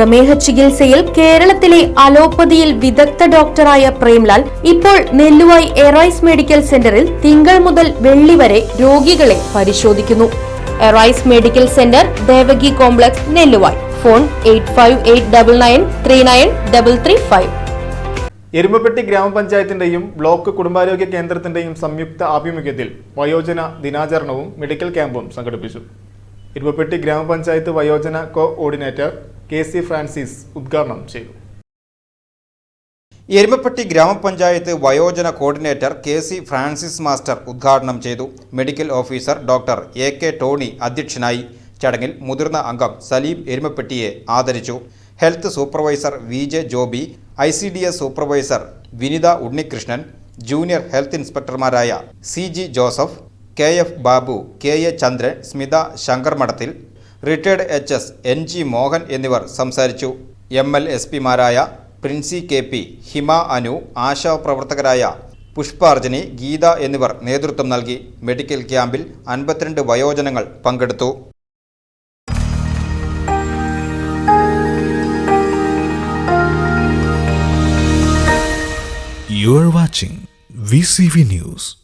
പ്രമേഹ ചികിത്സയിൽ കേരളത്തിലെ അലോപ്പതിയിൽ വിദഗ്ധ ഡോക്ടറായ പ്രേംലാൽ ഇപ്പോൾ നെല്ലുവായി എറൈസ് മെഡിക്കൽ സെന്ററിൽ തിങ്കൾ മുതൽ വെള്ളി വരെ രോഗികളെ പരിശോധിക്കുന്നു. Arise medical centre Devaki complex Nelluvayi. Phone eight Erumapetty ഗ്രാമപഞ്ചായത്തിന്റെയും block കുടുംബാരോഗ്യ കേന്ദ്രത്തിന്റെയും സംയുക്ത ആഭിമുഖ്യത്തിൽ വയോജന ദിനാചരണവും മെഡിക്കൽ ക്യാമ്പും സംഘടിപ്പിച്ചു. എരുമപ്പെട്ടി ഗ്രാമപഞ്ചായത്ത് വയോജന coordinator K C Francis ഉദ്ഘാടനം ചെയ്തു. എരുമപ്പെട്ടി ഗ്രാമപഞ്ചായത്ത് വയോജന coordinator K C Francis master ഉദ്ഘാടനം ചെയ്തു. Medical officer doctor A K Tony അധ്യക്ഷനായി. ചടങ്ങിൽ മുതിർന്ന അംഗം സലീം എരുമപ്പെട്ടിയെ ആദരിച്ചു. Health supervisor V J Joby I C D S supervisor Vinitha Unnikrishnan junior health ഇൻസ്പെക്ടർമാരായ C G Joseph K F Babu K A Chandran Smitha Shankar Madathil retired H S N G Mohan എന്നിവർ സംസാരിച്ചു. M L S പിമാരായ Princy K P Hima Anu ASHA പ്രവർത്തകരായ പുഷ്പാർജനി ഗീത എന്നിവർ നേതൃത്വം നൽകി. Medical ക്യാമ്പിൽ അൻപത്തിരണ്ട് വയോജനങ്ങൾ പങ്കെടുത്തു. You are watching VCV News.